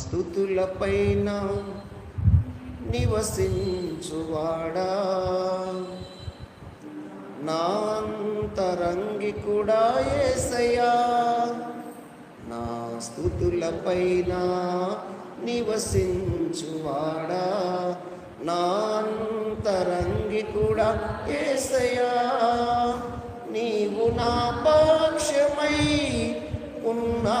స్థుతులపైన నివసించువాడా. నాంతరంగి కూడా ఏసయా నా స్థుతులపైన నివసించువాడా. నాంతరంగి కూడా ఏసయా నీవు నా పాక్షమై ఉన్నా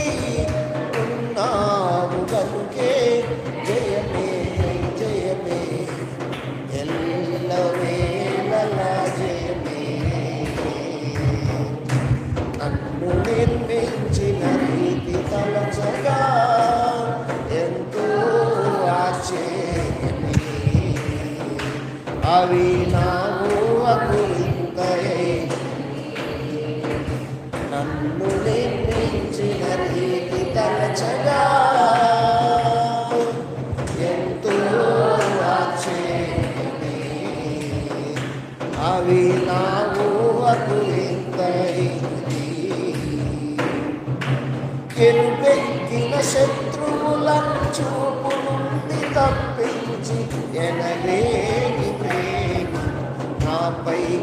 అవి నాకు అకృంకయే. నన్ను నిర్మించిన రీతి తలచగా. ఎంతో ఆశ్చర్యమే. అవి నాకు అకృంకయే. కెరుపెక్కిన శత్రువులను చూపు నుండి తప్ప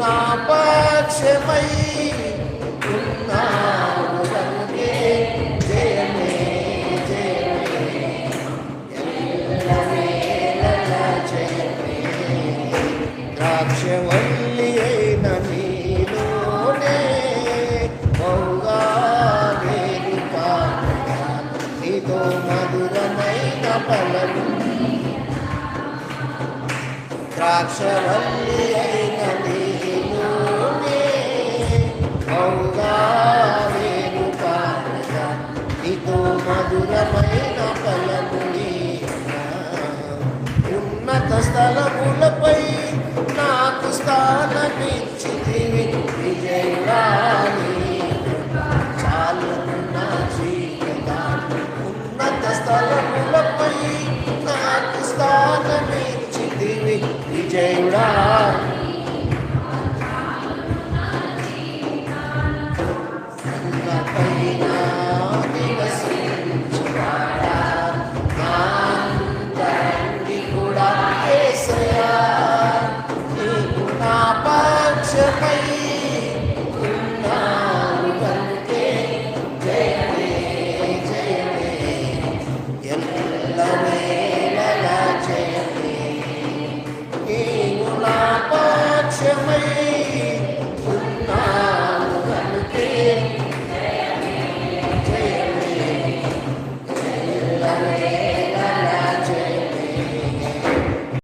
కరుణాపక్షమై ఉన్నావు కనుకే జయమే జయమే. ఎల్లవేళ జయమే ద్రాక్షవల్లి అయిన నీలోనే